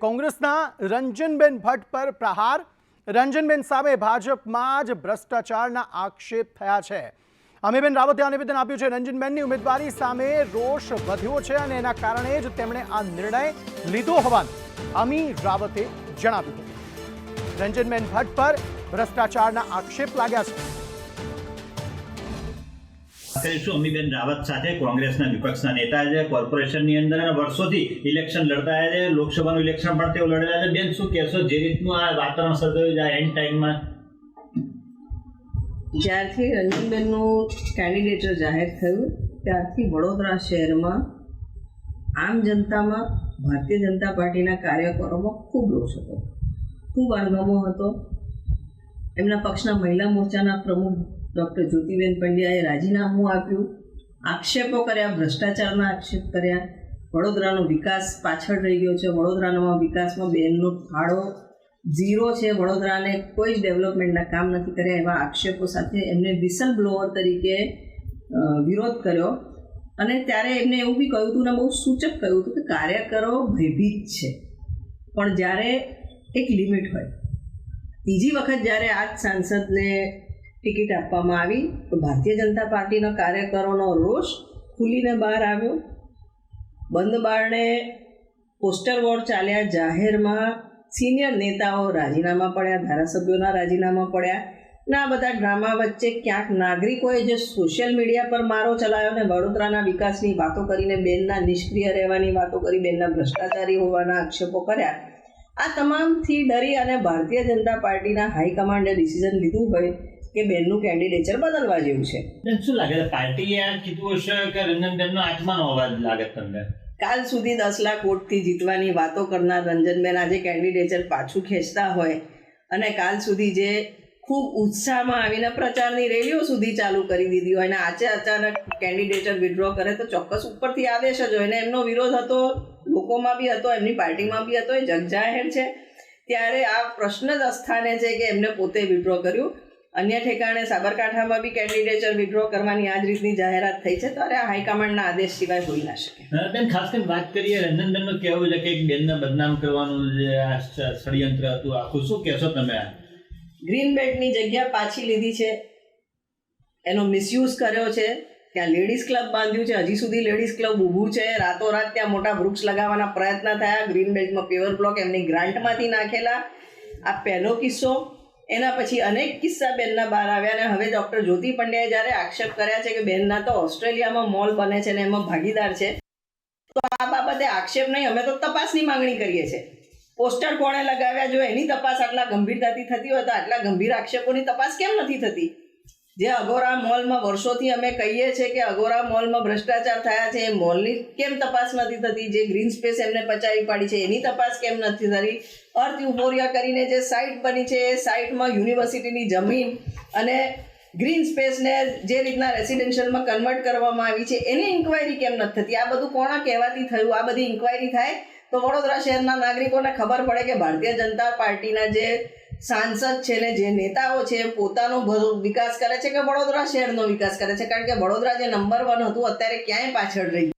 કોંગ્રેસના રંજનબેન ભટ્ટ પર પ્રહાર. રંજનબેન સામે ભાજપમાં જ ભ્રષ્ટાચારના આક્ષેપ થયા છે. અમીબેન રાવતે આ નિવેદન આપ્યું છે. રંજનબેનની ઉમેદવારી સામે રોષ વધ્યો છે અને એના કારણે જ તેમણે આ નિર્ણય લીધો હોવાનું અમી રાવતે જણાવ્યું હતું. રંજનબેન ભટ્ટ પર ભ્રષ્ટાચારના આક્ષેપ લાગ્યા છે. કરીશું અમીબેન રાવત સાથે, કોંગ્રેસના વિપક્ષના નેતા છે, કોર્પોરેશનની અંદર અને વર્ષોથી ઇલેક્શન લડતા આવ્યા છે, લોકસભાનું ઇલેક્શન પણ તેઓ લડેલા છે. બેન, શું કહેશો? જે રીતનું આ વાતાવરણ સર્જાયું આ એન્ડ ટાઈમમાં જ્યારથી રંજનબેનનું કેન્ડિડેટર જાહેર થયું, ત્યારથી વડોદરા શહેરમાં આમ જનતામાં ભારતીય જનતા પાર્ટીના કાર્યકરોમાં ખૂબ રોષ હતો. ખૂબ અણગમો હતો. એમના પક્ષના મહિલા મોરચાના પ્રમુખ ડૉક્ટર જ્યોતિબેન પંડ્યાએ રાજીનામું આપ્યું. આક્ષેપો કર્યા, ભ્રષ્ટાચારના આક્ષેપ કર્યા. વડોદરાનો વિકાસ પાછળ રહી ગયો છે. વડોદરાના વિકાસમાં બેનનો ફાળો ઝીરો છે. વડોદરાને કોઈ જ ડેવલપમેન્ટના કામ નથી કર્યા એવા આક્ષેપો સાથે એમને વિસલ બ્લોઅર તરીકે વિરોધ કર્યો. અને ત્યારે એમને એવું બી કહ્યું હતું ને, બહુ સૂચક કહ્યું હતું કે કાર્યકરો ભયભીત છે. પણ જ્યારે એક લિમિટ હોય. ત્રીજી વખત જ્યારે આ જ સાંસદને ટિકિટ આપવામાં આવી તો ભારતીય જનતા પાર્ટીના કાર્યકરોનો રોષ ખુલીને બહાર આવ્યો. બંધ બારણે પોસ્ટર વોર ચાલ્યા જાહેરમાં સિનિયર નેતાઓ રાજીનામા પડ્યા, ધારાસભ્યોના રાજીનામા પડ્યા. ના બધા ડ્રામા વચ્ચે ક્યાંક નાગરિકોએ જે સોશિયલ મીડિયા પર મારો ચલાવ્યો ને વડોદરાના વિકાસની વાતો કરીને બેનના નિષ્ક્રિય રહેવાની વાતો કરી, બેનના ભ્રષ્ટાચારી હોવાના આક્ષેપો કર્યા. આ તમામથી ડરી અને ભારતીય જનતા પાર્ટીના હાઈકમાન્ડે ડિસિઝન લીધું હોય કે બેનનું કેન્ડિડેચર બદલવા જેવું છે. શું લાગે પાર્ટીએ આ કીધું હશે કે રંજનબેનનો આત્માનો અવાજ લાગે તમને? કાલ સુધી દસ લાખ વોટથી જીતવાની વાતો કરનાર રંજનબેન આજે કેન્ડિડેચર પાછું ખેંચતા હોય અને કાલ સુધી જે ખૂબ ઉત્સાહમાં આવીને પ્રચારની રેલીઓ સુધી ચાલુ કરી દીધી હોય અને આજે અચાનક કેન્ડિડેટર વિડ્રો કરે તો ચોક્કસ ઉપરથી આદેશ જ હોય ને એમનો વિરોધ હતો લોકોમાં બી હતો એમની પાર્ટીમાં બી હતો એ જગજાહેર છે. ત્યારે આ પ્રશ્ન જ અસ્થાને છે કે એમને પોતે વિડ્રો કર્યું. અન્ય ઠેકાણે સાબરકાંઠામાં બી કેન્ડિડેચર વિડ્રો કરવાની આ જ રીતની જાહેરાત થઈ છે. ત્યારે આ હાઈકમાન્ડના આદેશ સિવાય હોઈ ના શકે. બેન ખાસ કરીને વાત કરીએ રંજનબેનનું કહેવું છે કે એક બેનને બદનામ કરવાનું જે આ ષડયંત્ર હતું આખું. શું કહેશો તમે ગ્રીન બેલ્ટની જગ્યા પાછી લીધી છે. એનો મિસયુઝ કર્યો છે. ત્યાં લેડીઝ ક્લબ બાંધ્યું છે. હજી સુધી લેડીઝ ક્લબ ઊભું છે. રાતોરાત ત્યાં મોટા વૃક્ષ લગાવવાના પ્રયત્ન થયા. ગ્રીન બેલ્ટમાં પેવર બ્લોક એમની ગ્રાન્ટમાંથી નાખેલા. આ પહેલો કિસ્સો એના પછી અનેક કિસ્સા બેનના બહાર આવ્યા અને હવે ડૉક્ટર જ્યોતિ પંડ્યાએ જ્યારે આક્ષેપ કર્યા છે કે બેનના તો ઓસ્ટ્રેલિયામાં મોલ બને છે ને એમાં ભાગીદાર છે, તો આ બાબતે આક્ષેપ નહીં, અમે તો તપાસની માંગણી કરીએ છીએ. પોસ્ટર કોણે લગાવ્યા, જો એની તપાસ આટલા ગંભીરતાથી થતી હોય તો આટલા ગંભીર આક્ષેપોની તપાસ કેમ નથી થતી? જે અગોરા મોલમાં વર્ષોથી અમે કહીએ છીએ કે અગોરા મોલમાં ભ્રષ્ટાચાર થયા છે, એ મોલની કેમ તપાસ નથી થતી? જે ગ્રીન સ્પેસ એમને પચાવી પાડી છે, એની તપાસ કેમ નથી થતી? અર્થ યુફોરિયા કરીને જે સાઇટ બની છે, એ સાઇટમાં યુનિવર્સિટીની જમીન અને ગ્રીન સ્પેસને જે રીતના રેસિડેન્શિયલમાં કન્વર્ટ કરવામાં આવી છે, એની ઇન્ક્વાયરી કેમ નથી થતી? આ બધું કોણા કહેવાથી થયું? આ બધી ઇન્ક્વાયરી થાય તો વડોદરા શહેરના નાગરિકોને ખબર પડે કે ભારતીય જનતા પાર્ટીના જે સાંસદ છે ને, જે નેતાઓ છે, પોતાનો વિકાસ કરે છે કે વડોદરા શહેરનો વિકાસ કરે છે? કારણ કે વડોદરા જે નંબર વન હતું, અત્યારે ક્યાંય પાછળ રહી